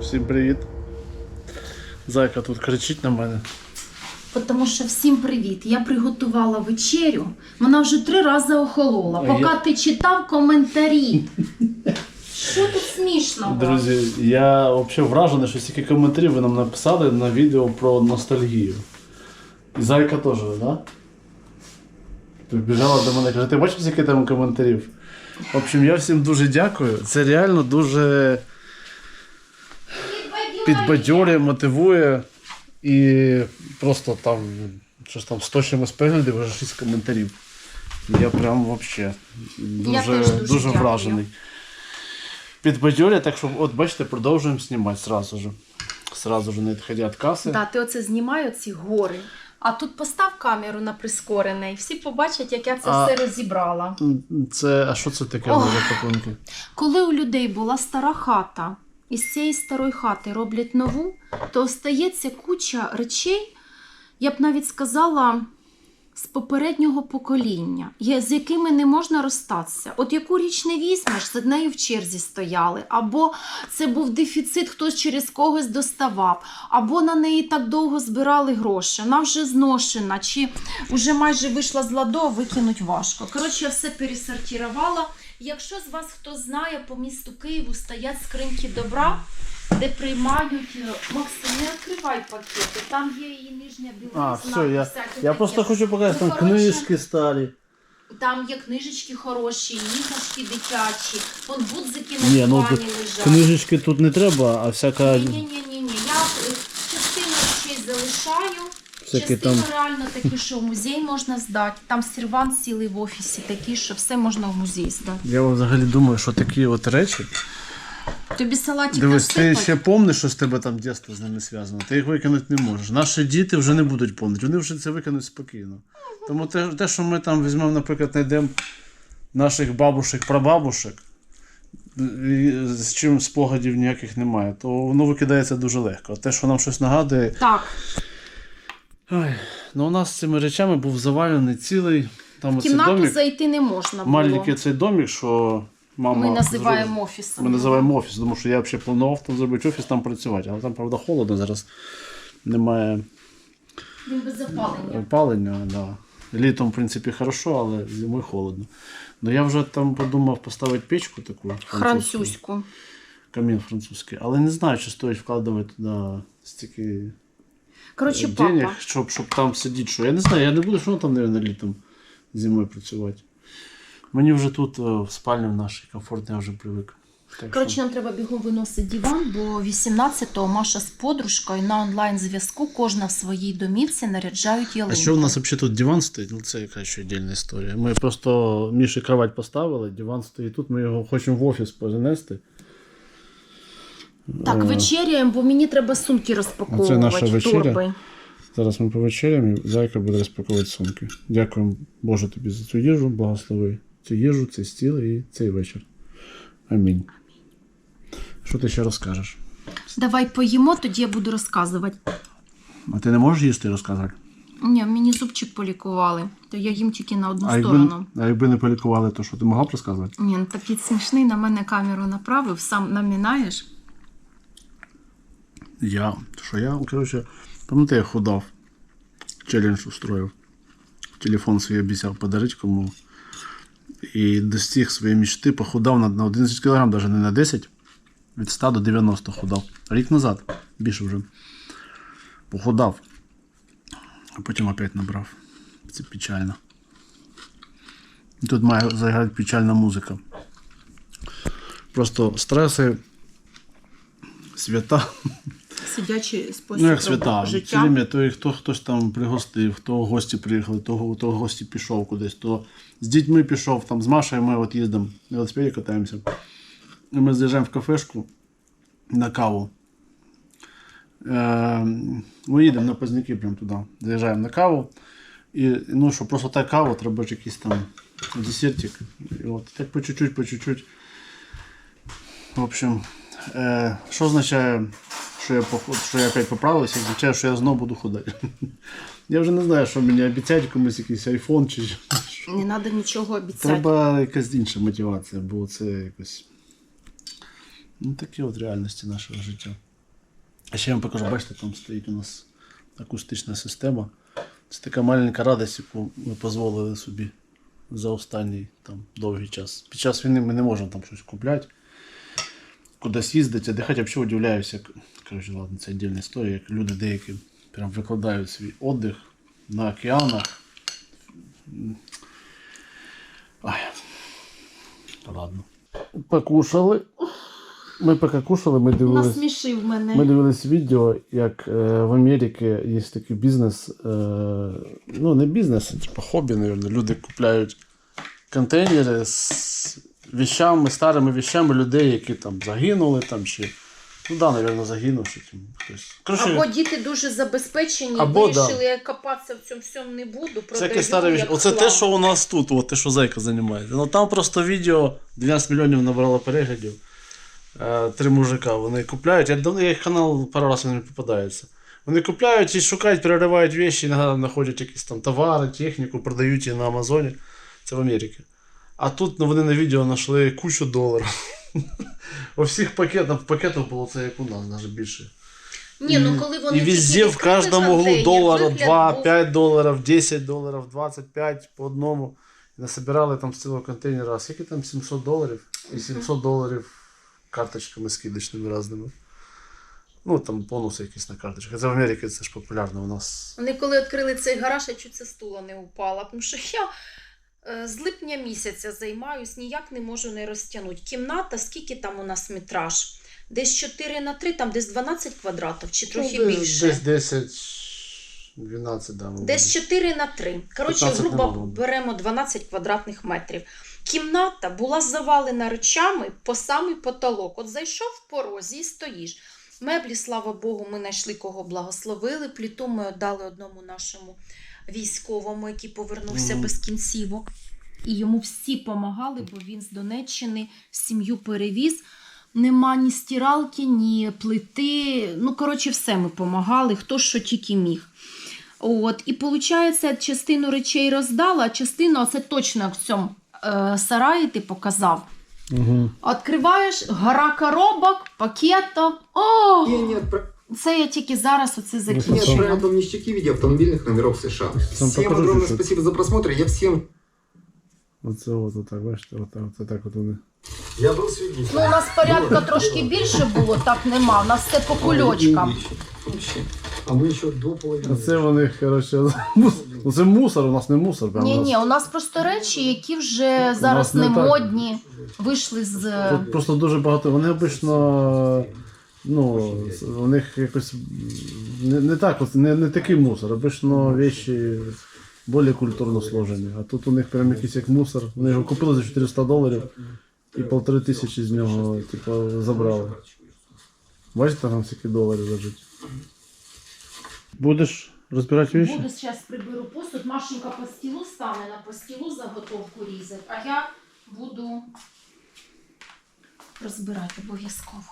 Всім привіт. Зайка тут кричить на мене. Тому що всім привіт. Я приготувала вечерю. Вона вже три рази охолола. Поки я- ти читав коментарі. Що тут смішного? Друзі, я взагалі вражений, що стільки коментарів ви нам написали на відео про ностальгію. І Зайка теж, так? Да? Прибіжала до мене, каже, ти бачив, скільки там коментарів? В общем, я всім дуже дякую. Це реально дуже підбадьорює, мотивує. І просто там щось там 100 чимось переглядів, вже 6 коментарів. Я прям взагалі дуже, дуже дуже дякую. вражений. Підбадьорює, так що, от бачите, продовжуємо знімати сразу же. Сразу же, не відходя від каси. Да, ти оце знімай оці гори. А тут постав камеру на прискорене, і всі побачать, як я це А- все розібрала. Це, а що це таке Ох. за пакунки? Коли у людей була стара хата, і з цієї старої хати роблять нову, то остається куча речей, я б навіть сказала, з попереднього покоління, з якими не можна розстатися. От яку річ не візьмеш, з нею в черзі стояли, або це був дефіцит, хтось через когось доставав, або на неї так довго збирали гроші, вона вже зношена, чи вже майже вийшла з ладу, викинуть важко. Коротше, я все пересортувала. Якщо з вас хто знає, по місту Києву стоять скриньки добра, де приймають е, Максим, не відкривай пакети, там є її нижня білизна. А, все, я, я таке. просто хочу показати, Ну, там коротше, книжки старі. Там є книжечки хороші, іграшки дитячі, вон гудзики на Ні, ну, дивані лежать. Книжечки тут не треба, а всяка. Ні, ні, ні, ні, ні. Я е, частину речей залишаю. Всякі Частину там- реально такі, що в музей можна здати. Там сервант цілий в офісі такий, що все можна в музей здати. Я взагалі думаю, що такі от речі. Тобі салатик Дивись, ти насипать? ще помниш, що з тебе там дитинство з ними зв'язано. Ти їх викинути не можеш. Наші діти вже не будуть помнити, вони вже це викинуть спокійно. Тому те, те що ми там візьмемо, наприклад, знайдемо наших бабушек, прабабушек, і з чим спогадів ніяких немає, то воно викидається дуже легко. А те, що нам щось нагадує. Так, Ой, ну у нас з цими речами був завалений цілий. Там в оцей кімнату домик. зайти не можна було. Маленький цей домик, що мама. Ми називаємо зробила. офісом. Ми називаємо офіс, тому що я взагалі планував там зробити офіс, там працювати. Але там, правда, холодно зараз. Немає Він без запалення. опалення. Да. Літом, в принципі, хорошо, але зимою холодно. Ну я вже там подумав поставити печку таку. Французьку. Камін французький. Але не знаю, чи стоїть вкладати туди стільки Коротше, денег, папа. щоб, щоб там сидіти. Що. Я не знаю, я не буду, що там, мабуть, літом зимою працювати. Мені вже тут е, в спальні в нашій комфортно, я вже привик. Так Коротше, що- нам треба бігом виносити диван, бо 18-го Маша з подружкою на онлайн-зв'язку кожна в своїй домівці наряджають А що у нас взагалі тут диван стоїть? Ну це якась ще віддільна історія. Ми просто Міші кровать поставили, диван стоїть тут, ми його хочемо в офіс перенести. Так, Е, вечеряємо, бо мені треба сумки розпаковувати. Це наша вечеря. торби. Зараз ми повечеряємо, і зайка буде розпаковувати сумки. Дякуємо Боже тобі за цю їжу, благослови цю їжу, цей стіл і цей вечір. Амінь. Що ти ще розкажеш? Давай поїмо, тоді я буду розказувати. А ти не можеш їсти і розказати? Ні, мені зубчик полікували, то я їм тільки на одну А якби, сторону. а якби не полікували, то що ти могла б розказувати? Ні, ну такий смішний на мене камеру направив, сам намінаєш. Я. Що я, коротше, пам'ятаю, я худав. Челлендж устроїв. Телефон свій обіцяв подарити кому. І достиг своєї мечти, похудав на, на 11 кг, навіть не на 10. Від 100 до 90 худав. Рік назад, більше вже. Похудав. А потім опять набрав. Це печально. Тут має заграти печальна музика. Просто стреси, свята. Сидячий спосіб Ну, як свята. Життя. время то і хто хтось там пригостив, то гості приїхали, то, то гості пішов кудись, то з дітьми пішов, там з Машею ми от їздимо, на велосипеді катаємося. І ми заїжджаємо в кафешку на каву. Е, ми їдемо на Позняки прямо туди. Заїжджаємо на каву. І ну, що просто так каву, треба ж якийсь там десертик. І от так по чуть-чуть, по чуть-чуть. В общем, е, що означає, що я, що я опять поправився, означає, що я знову буду худати. Я вже не знаю, що мені обіцяють комусь якийсь айфон чи що. Не треба нічого обіцяти. Треба якась інша мотивація, бо це якось. Ну, такі от реальності нашого життя. А ще я вам покажу, бачите, там стоїть у нас акустична система. Це така маленька радість, яку ми дозволили собі за останній там, довгий час. Під час війни ми не можемо там щось купляти, кудись їздити, а дихати взагалі удивляюся. Коротше, ладно, це віддільна історія, як люди деякі прям викладають свій отдих на океанах. Ай. Ладно. Покушали. Ми поки кушали, ми дивились. Мене. Ми дивились відео, як е, в Америці є такий бізнес. Е, ну, не бізнес, а типу хобі, мабуть. Люди купляють контейнери з вещами, старими вещами людей, які там загинули там чи. Ну да, мабуть, загинув, що там хтось. Коротше, Або діти дуже забезпечені, Або, вирішили, я копатися в цьому всьому не буду. Це якесь старе віч. Оце те, що у нас тут, от те, що зайка займається. Ну там просто відео 12 мільйонів набрало переглядів. Е, Три мужика вони купляють. Я давно їх канал пару разів не попадається. Вони купляють і шукають, переривають вещи, іноді знаходять якісь там товари, техніку, продають її на Амазоні. Це в Америці. А тут ну, вони на відео знайшли кучу доларів. У всіх пакетах, пакетів було це як у нас, навіть більше. Ні, ну коли вони И везде в відкрили углу вигляд 2, був- 5 долларов, 10 долларов, 25 по одному. І насобирали там з цілого контейнера. Скільки там 700 доларів? І 700 доларів карточками скидочними разними. Ну, там бонуси якісь на карточках. Це в Америці це ж популярно у нас. Вони коли відкрили цей гараж, я чуть це стула не упала, тому що я з липня місяця займаюсь, ніяк не можу не розтягнути. Кімната, скільки там у нас метраж? Десь 4 на 3, там десь 12 квадратів чи трохи ну, десь, більше. Десь 10, 12, да. мабуть. Десь 4 на 3. Коротше, 15 грубо беремо 12 квадратних метрів. Кімната була завалена речами по самий потолок. От зайшов в порозі і стоїш. Меблі, слава Богу, ми знайшли кого благословили. Пліту ми віддали одному нашому військовому, який повернувся без кінцівок. І йому всі допомагали, бо він з Донеччини сім'ю перевіз. Нема ні стиралки, ні плити. Ну, коротше, все ми допомагали, хто що тільки міг. От, і виходить, частину речей роздала, а частину, це точно в цьому е, сараї ти показав. Угу. Відкриваєш гора коробок, пакетів. О! Не, отпра- Це я тільки зараз оце не закінчила. отправил там ништяки в виде автомобильных номеров США. Сам Всем покажу огромное чуть-чуть. спасибо за просмотр. Я всем... Оце от, отак, бачите, отак, от так от вони. Я был свидетелем. Ну, у нас порядка трошки більше було, так нема. У нас все по кульочкам. Вообще. А мы еще до половины. Оце вони, коротше, мус- ну це мусор, у нас не мусор. прям у Ні, нас- ні, у нас просто речі, які вже зараз не не так. модні, вийшли з. Тут просто дуже багато. Вони обично. Ну, у них якось не, не так, от, не, не такий мусор. Обично вещі більш культурно сложені. А тут у них прям якийсь як мусор. Вони його купили за 400 доларів і полтори тисячі з нього, типу, забрали. Бачите, там скільки доларів лежить. Будеш розбирати вещи? Буду зараз приберу посуд, Машенька по стілу стане на по стілу заготовку різати, а я буду розбирати обов'язково.